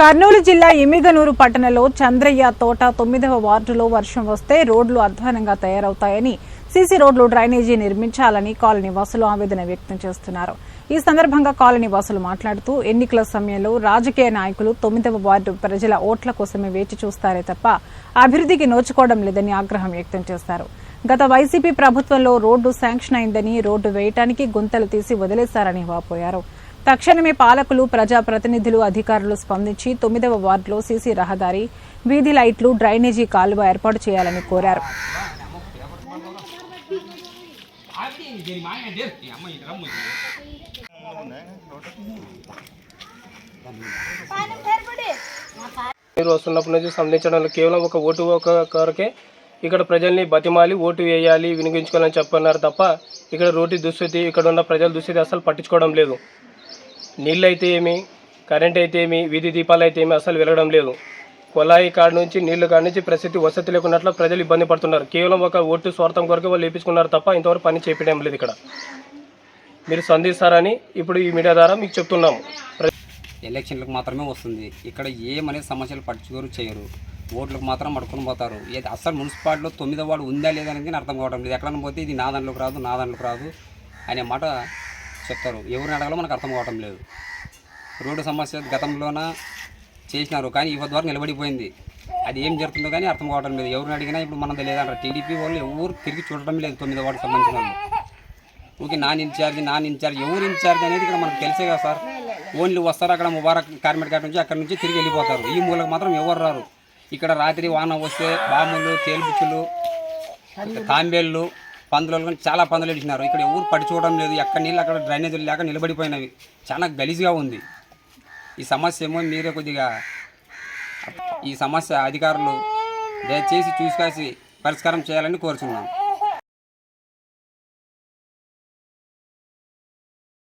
కర్నూలు జిల్లా ఎమ్మిగనూరు పట్టణంలో చంద్రయ్య తోట తొమ్మిదవ వార్డులో వర్షం వస్తే రోడ్లు అధ్వానంగా తయారవుతాయని సీసీ రోడ్లు డ్రైనేజీ నిర్మించాలని కాలనీ వాసులు ఆవేదన వ్యక్తం చేస్తున్నారు. ఈ సందర్భంగా కాలనీ వాసులు మాట్లాడుతూ ఎన్నికల సమయంలో రాజకీయ నాయకులు తొమ్మిదవ వార్డు ప్రజల ఓట్ల కోసమే వేచి చూస్తారే తప్ప అభివృద్ధికి నోచుకోవడం లేదని ఆగ్రహం వ్యక్తం చేశారు గత వైసీపీ ప్రభుత్వంలో రోడ్డు శాంక్షన్ అయిందని రోడ్డు వేయటానికి గుంతలు తీసి వదిలేశారని వాపోయారు. తక్షణమే పాలకులు ప్రజాప్రతినిధులు అధికారులు స్పందించి తొమ్మిదవ వార్డులో సీసీ రహదారి వీధి లైట్లు డ్రైనేజీ కాలువ ఏర్పాటు చేయాలని కోరారు. మీరు వస్తున్నప్పటి నుంచి సంధించడంలో కేవలం ఒక ఓటు ఒక కొరకే ఇక్కడ ప్రజల్ని బతిమాలి ఓటు వేయాలి వినియోగించుకోవాలని చెప్పన్నారు తప్ప ఇక్కడ రోడ్డు దుస్థితి ఇక్కడ ఉన్న ప్రజల దుస్థితి అసలు పట్టించుకోవడం లేదు. నీళ్ళు అయితే ఏమి కరెంట్ అయితే ఏమి వీధి దీపాలు అయితే ఏమి అసలు వెలగడం లేదు. కొలాయి కాడ నుంచి నీళ్ళు కాడ నుంచి ప్రసిద్ధి వసతి లేకున్నట్లు ప్రజలు ఇబ్బంది పడుతున్నారు. కేవలం ఒక ఓటు స్వార్థం కొరకు వాళ్ళు వేపించుకున్నారు తప్ప ఇంతవరకు పని చేపించడం లేదు ఇక్కడ. మీరు స్పందిస్తారని ఇప్పుడు ఈ మీడియా ద్వారా మీకు చెప్తున్నాము. ఎలక్షన్లకు మాత్రమే వస్తుంది. ఇక్కడ ఏమనేది సమస్యలు పట్టుకోరు చేయరు. ఓట్లకు మాత్రం పడుకొని పోతారు. ఏది అసలు మున్సిపాలిటీలో తొమ్మిదో వాడు ఉందా లేదా అనేది అర్థం కావడం లేదు. ఎక్కడైనా పోతే ఇది నా దాంట్లోకి రాదు నా దాంట్లోకి రాదు అనే మాట చెప్తారు. ఎవరిని అడగాలో మనకు అర్థం కావటం లేదు. రోడ్డు సమస్య గతంలోన చేసినారు కానీ ఇవ్వ ద్వారా నిలబడిపోయింది. అది ఏం జరుగుతుందో కానీ అర్థం కావడం లేదు. ఎవరిని అడిగినా ఇప్పుడు మనం లేదంటారు టీడీపీ వాళ్ళు ఎవరు తిరిగి చూడటం లేదు తొమ్మిదో వాటికి సంబంధించిన వాళ్ళు. Okay non incharge non incharge ఎవరు ఇన్ఛార్జ్ అనేది ఇక్కడ మనకు తెలిసే కదా సార్. ఓన్లీ వస్తారు అక్కడ ముబారక్ కార్మిక ఘాట్ నుంచి అక్కడ నుంచి తిరిగి వెళ్ళిపోతారు. ఈ మూలకు మాత్రం ఎవరు రారు. ఇక్కడ రాత్రి వాన వస్తే బాములు తేలుబుచ్చులు తాంబేళ్ళు పందులు కానీ చాలా పందులు ఇచ్చినారు ఇక్కడ ఎవరు పడి చూడడం లేదు. ఎక్కడ నీళ్ళు అక్కడ డ్రైనేజీలు లేక నిలబడిపోయినవి. చాలా గలీజ్గా ఉంది. ఈ సమస్య ఏమో మీరే కొద్దిగా ఈ సమస్య అధికారులు దయచేసి చూసుకాసి పరిష్కారం చేయాలని కోరుచున్నాను